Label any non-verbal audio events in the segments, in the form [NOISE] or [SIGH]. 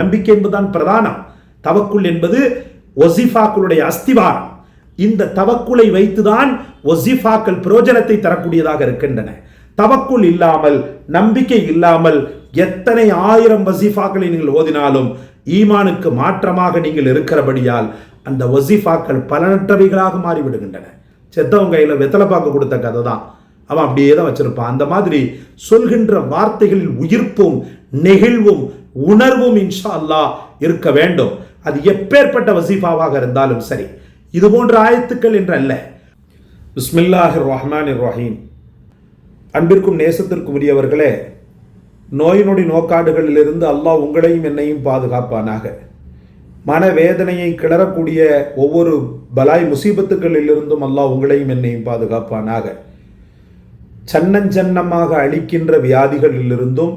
நம்பிக்கை என்பதுதான் பிரதானம். தவக்குள் என்பது ஒசிஃபாக்களுடைய அஸ்திவாரம். இந்த தவக்குலை வைத்துதான் ஒசிஃபாக்கள் பிரயோஜனத்தை தரக்கூடியதாக இருக்கின்றன. தவக்குள் இல்லாமல் நம்பிக்கை இல்லாமல் எத்தனை ஆயிரம் வசிஃபாக்களை நீங்கள் ஓதினாலும் ஈமானுக்கு மாற்றமாக நீங்கள் இருக்கிறபடியால் அந்த வசிஃபாக்கள் பலனற்றவைகளாக மாறிவிடுகின்றன. செத்தவங்க கையில் வெத்தலை பாக்கு கொடுத்த கதை தான். அவன் அப்படியே தான் வச்சிருப்பான். அந்த மாதிரி சொல்கின்ற வார்த்தைகளில் உயிர்ப்பும் நெகிழ்வும் உணர்வும் இன்ஷா அல்லாஹ் இருக்க வேண்டும். அது எப்பேற்பட்ட வசீஃபாவாக இருந்தாலும் சரி. இது போன்ற ஆயத்துக்கள் என்று அல்ல. பிஸ்மில்லாஹிர் ரஹ்மான் ரஹீம் அன்பிற்கும் நேசத்திற்கும் உரியவர்களே நோய் நொடி நோக்காடுகளிலிருந்து அல்லாஹ் உங்களையும் என்னையும் பாதுகாப்பானாக. மனவேதனையை கிளறக்கூடிய ஒவ்வொரு பலாய் முசீபத்துக்களிலிருந்தும் அல்லாஹ் உங்களையும் என்னையும் பாதுகாப்பானாக. சன்னஞ்சன்னமாக அழிக்கின்ற வியாதிகளிலிருந்தும்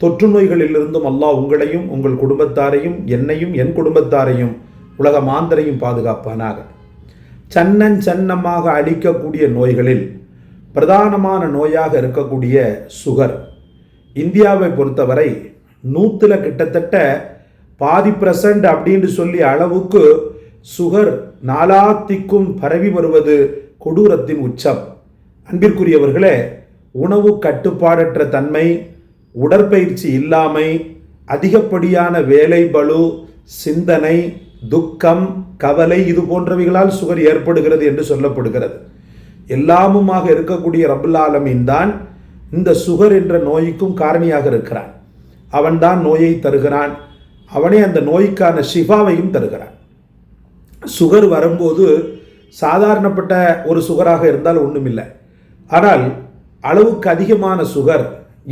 தொற்று நோய்களிலிருந்தும் அல்லாஹ் உங்களையும் உங்கள் குடும்பத்தாரையும் என்னையும் என் குடும்பத்தாரையும் உலக மாந்தரையும் பாதுகாப்பானாக. சன்னன் சன்னமாக அழிக்கக்கூடிய நோய்களில் பிரதானமான நோயாக இருக்கக்கூடிய சுகர். இந்தியாவை பொறுத்தவரை நூற்றில் கிட்டத்தட்ட பாதி பிரசன்ட் அப்படின்னு சொல்லி அளவுக்கு சுகர் நாலாத்திக்கும் பரவி வருவது கொடூரத்தின் உச்சம். அன்பிற்குரியவர்களே உணவு கட்டுப்பாடற்ற தன்மை உடற்பயிற்சி இல்லாமை அதிகப்படியான வேலை பளு சிந்தனை துக்கம் கவலை இது போன்றவைகளால் சுகர் ஏற்படுகிறது என்று சொல்லப்படுகிறது. எல்லாமுமாக இருக்கக்கூடிய ரபுல் ஆலமீன் தான் இந்த சுகர் என்ற நோய்க்கும் காரணியாக இருக்கிறான். அவன்தான் நோயை தருகிறான். அவனே அந்த நோய்க்கான ஷிஃபாவையும் தருகிறான். சுகர் வரும்போது சாதாரணப்பட்ட ஒரு சுகராக இருந்தால் ஒன்றுமில்லை ஆனால் அளவுக்கு அதிகமான சுகர்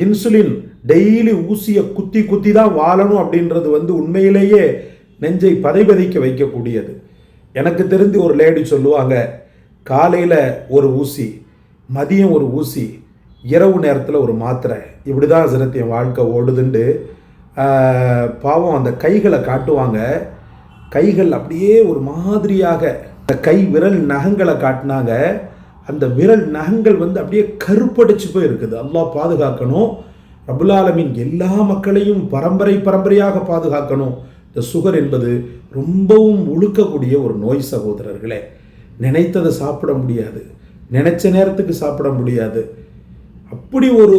இன்சுலின் டெய்லி ஊசியை குத்தி குத்தி தான் வாழணும் அப்படின்றது வந்து உண்மையிலேயே நெஞ்சை பதைபதைக்க வைக்கக்கூடியது. எனக்கு தெரிந்து ஒரு லேடி சொல்லுவாங்க காலையில் ஒரு ஊசி மதியம் ஒரு ஊசி இரவு நேரத்தில் ஒரு மாத்திரை. இப்படி தான் சிரத்து என் வாழ்க்கை ஓடுதுண்டு. பாவம் அந்த கைகளை காட்டுவாங்க. கைகள் அப்படியே ஒரு மாதிரியாக அந்த கை விரல் நகங்களை காட்டினாங்க. அந்த விரல் நகங்கள் வந்து அப்படியே கருப்படிச்சு போய் இருக்குது அல்லாஹ் பாதுகாக்கணும். ரபுலாலமின் எல்லா மக்களையும் பரம்பரை பரம்பரையாக பாதுகாக்கணும். இந்த சுகர் என்பது ரொம்பவும் உழுக்கக்கூடிய ஒரு நோய் சகோதரர்களே. நினைத்ததை சாப்பிட முடியாது. நினைச்ச நேரத்துக்கு சாப்பிட முடியாது. அப்படி ஒரு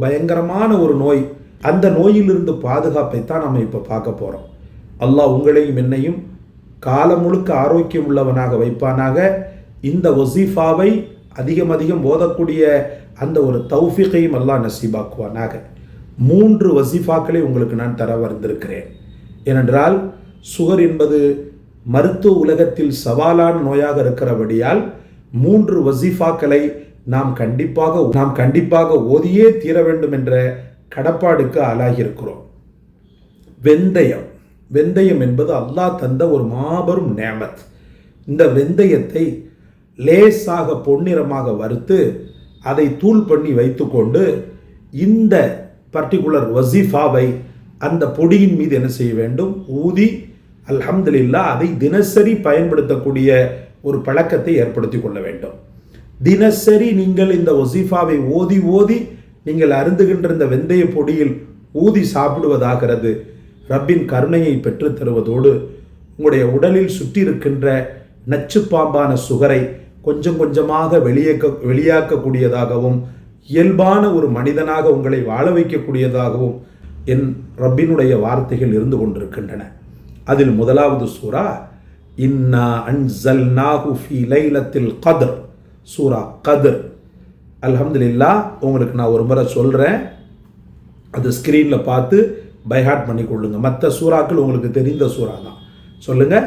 பயங்கரமான ஒரு நோய் அந்த நோயிலிருந்து பாதுகாப்பை தான் நம்ம இப்போ பார்க்க போகிறோம் அல்லாஹ் உங்களையும் என்னையும் காலம் முழுக்க ஆரோக்கியம் உள்ளவனாக வைப்பானாக. இந்த ஒசீஃபாவை அதிகம் அதிகம் ஓதக்கூடிய அந்த ஒரு தௌஃபிகையும் அல்லாஹ் நசீபாக்குவானாக. மூன்று வசீஃபாக்களை உங்களுக்கு நான் தர வந்திருக்கிறேன். ஏனென்றால் சுகர் என்பது மருத்துவ உலகத்தில் சவாலான நோயாக இருக்கிறபடியால் மூன்று வசீஃபாக்களை நாம் கண்டிப்பாக நாம் கண்டிப்பாக ஓதியே தீர வேண்டும் என்ற கடப்பாடுக்கு ஆளாகியிருக்கிறோம். வெந்தயம். வெந்தயம் என்பது அல்லாஹ் தந்த ஒரு மாபெரும் நேமத் இந்த வெந்தயத்தை லேசாக பொன்னிறமாக வறுத்து அதை தூள் பண்ணி வைத்துக்கொண்டு இந்த பர்டிகுலர் வசிஃபாவை அந்த பொடியின் மீது என்ன செய்ய வேண்டும்? ஊதி அல்ஹம்துலில்லா அதை தினசரி பயன்படுத்தக்கூடிய ஒரு பழக்கத்தை ஏற்படுத்தி கொள்ள வேண்டும். தினசரி நீங்கள் இந்த ஒசிஃபாவை ஓதி ஓதி நீங்கள் அருந்துகின்ற இந்த வெந்தய பொடியில் ஊதி சாப்பிடுவதாகிறது ரப்பின் கருணையை பெற்றுத் தருவதோடு உங்களுடைய உடலில் சுற்றி இருக்கின்ற நச்சு பாம்பான சுகரை கொஞ்சம் கொஞ்சமாக வெளியேக்க வெளியாக்கக்கூடியதாகவும் இயல்பான ஒரு மனிதனாக உங்களை வாழ வைக்கக்கூடியதாகவும் என் ரப்பினுடைய வார்த்தைகள் இருந்து கொண்டிருக்கின்றன. அதில் முதலாவது சூரா இன்னா அன்சல்நாஹு ஃபீ லைலத்தில் கதர். சூரா கதர். அல்ஹம்துலில்லாஹ் உங்களுக்கு நான் ஒரு முறை சொல்கிறேன் அது ஸ்க்ரீனில் பார்த்து பைஹாட் பண்ணி கொள்ளுங்கள் மற்ற சூறாக்கள் உங்களுக்கு தெரிந்த சூறா தான் சொல்லுங்கள்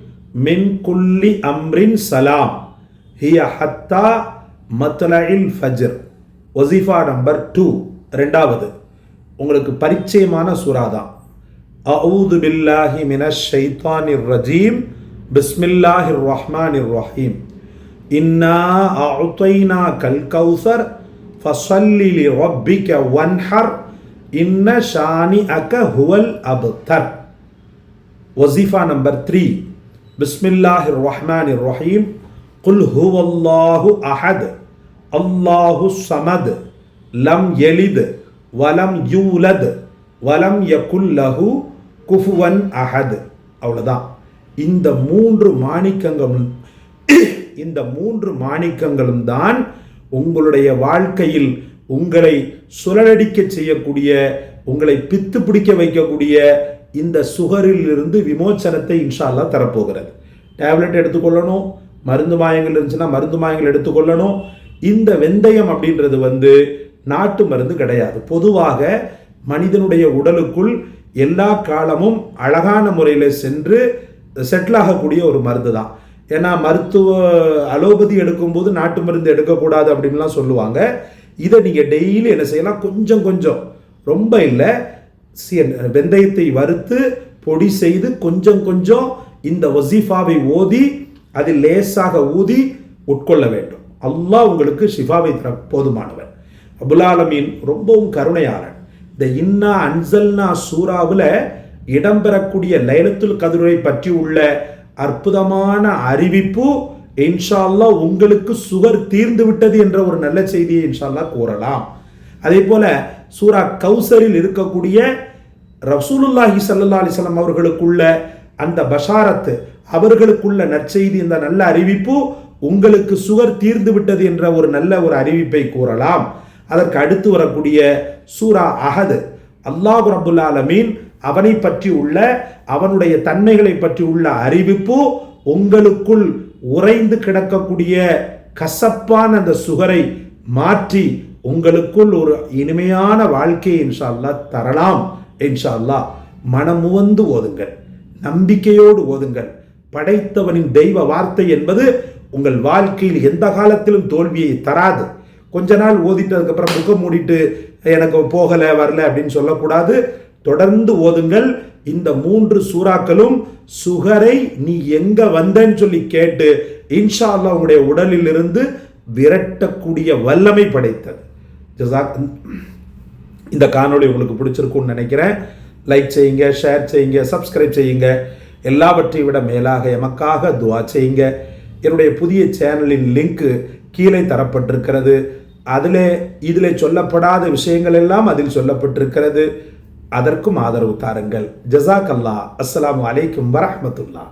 மின் குல்லி அம்ரின் சலாம். ஹிய ஹத்தா மத்லஇல் ஃபஜ்ர். ஒசிஃபா நம்பர் டூ ரெண்டாவது உங்களுக்கு பரிச்சயமான சூறா தான் அவுது பில்லாஹி மின ஷைத்தானிர் ரஜீம். பிஸ்மில்லாஹிர் ரஹ்மானிர் ரஹீம். இன்னா அவுத்தைனா கல் கௌசர் ஃபசல்லி ரப்பிக வன்ஹர். இன்ன ஷானி அக ஹுவல் அபுத்தர் ஒசிஃபா நம்பர் த்ரீ பிஸ்மில்லாஹி ரஹ்மானிர் ரஹீம் குல் ஹுவல்லாஹு அஹத் அல்லாஹு சமத் லம் எலித் வலம் யூலத் வலம் யகுல்லஹு குஃபுவன் அஹத் அவ்வளோதான் இந்த மூன்று மாணிக்கங்களும் [COUGHS] இந்த மூன்று மாணிக்கங்களும் தான் உங்களுடைய வாழ்க்கையில் உங்களை சுழலடிக்க செய்யக்கூடிய உங்களை பித்து பிடிக்க வைக்கக்கூடிய இந்த சுகரிலிருந்து விமோச்சனத்தை இன்ஷால்லா தரப்போகிறது. டேப்லெட் எடுத்துக்கொள்ளணும் மருந்து மாயங்கள் இருந்துச்சுன்னா மருந்து மாயங்கள் எடுத்துக்கொள்ளணும். இந்த வெந்தயம் அப்படின்றது வந்து நாட்டு மருந்து கிடையாது. பொதுவாக மனிதனுடைய உடலுக்குள் எல்லா காலமும் அழகான முறையில் சென்று செட்டில் ஆகக்கூடிய ஒரு மருந்து தான். ஏன்னா மருத்துவ அலோபதி எடுக்கும்போது நாட்டு மருந்து எடுக்கக்கூடாது அப்படின்லாம் சொல்லுவாங்க. இதை நீங்கள் டெய்லி என்ன செய்யலாம்? கொஞ்சம் கொஞ்சம். ரொம்ப இல்லை. வெந்தயத்தை வறுத்து பொடி செய்து கொஞ்சம் கொஞ்சம் இந்த வசீஃபாவை ஓதி அதில் லேசாக ஊதி உட்கொள்ள வேண்டும். அல்லாஹ் உங்களுக்கு ஷிஃபாவை தர போதுமானவர். அபுலாலமீன் ரொம்பவும் கருணையாளன் இந்த இன்னா அன்சல்னா சூறாவில் இடம்பெறக்கூடிய லைலத்துல் கதிரை பற்றி உள்ள அற்புதமான அறிவிப்பு இன்ஷா உங்களுக்கு சுகர் தீர்ந்து விட்டது என்ற ஒரு நல்ல செய்தியை இன்ஷா கூறலாம். அதே போல சூரா கௌசரில் இருக்கக்கூடிய ரசூலுல்லாஹி சல்லா அலிஸ்லாம் அவர்களுக்குள்ள அந்த பஷாரத்து அவர்களுக்குள்ள நற்செய்தி இந்த நல்ல அறிவிப்பு உங்களுக்கு சுகர் தீர்ந்து விட்டது என்ற ஒரு நல்ல ஒரு அறிவிப்பை கூறலாம். அதற்கு அடுத்து வரக்கூடிய சூரா அஹது அல்லாஹ் ரபுல் ஆலமீன் அவனை பற்றி உள்ள அவனுடைய தன்மைகளை பற்றி உள்ள அறிவிப்பு உங்களுக்குள் உறைந்து கிடக்கக்கூடிய கசப்பான அந்த சுகரை மாற்றி உங்களுக்குள் ஒரு இனிமையான வாழ்க்கையை இன்ஷா அல்லாஹ் தரலாம். இன்ஷா அல்லாஹ் மனமுவந்து ஓதுங்கள். நம்பிக்கையோடு ஓதுங்கள். படைத்தவனின் தெய்வ வார்த்தை என்பது உங்கள் வாழ்க்கையில் எந்த காலத்திலும் தோல்வியை தராது. கொஞ்ச நாள் ஓதிட்டு அதுக்கப்புறம் முகம் மூடிட்டு எனக்கு போகலை வரல அப்படின்னு சொல்லக்கூடாது. தொடர்ந்து ஓதுங்கள். இந்த மூன்று சூறாக்களும் சுகரை நீ எங்க வந்தேன்னு சொல்லி கேட்டு இன்ஷா அல்லா உங்களுடைய உடலில் இருந்து விரட்டக்கூடிய வல்லமை படைத்தது. ஜசாக் இந்த காணொளி உங்களுக்கு பிடிச்சிருக்கும்னு நினைக்கிறேன். லைக் செய்யுங்க ஷேர் செய்யுங்க சப்ஸ்கிரைப் செய்யுங்க. எல்லாவற்றை விட மேலாக எமக்காக துவா செய்யுங்க. என்னுடைய புதிய சேனலின் லிங்க் கீழே தரப்பட்டிருக்கிறது. அதில் இதில் சொல்லப்படாத விஷயங்கள் எல்லாம் அதில் சொல்லப்பட்டிருக்கிறது. அதற்கும் ஆதரவு தாருங்கள். ஜசாக் அல்லாஹ் அஸ்லாம் வலைக்கும் வரஹ்மத்துல்லாஹ்.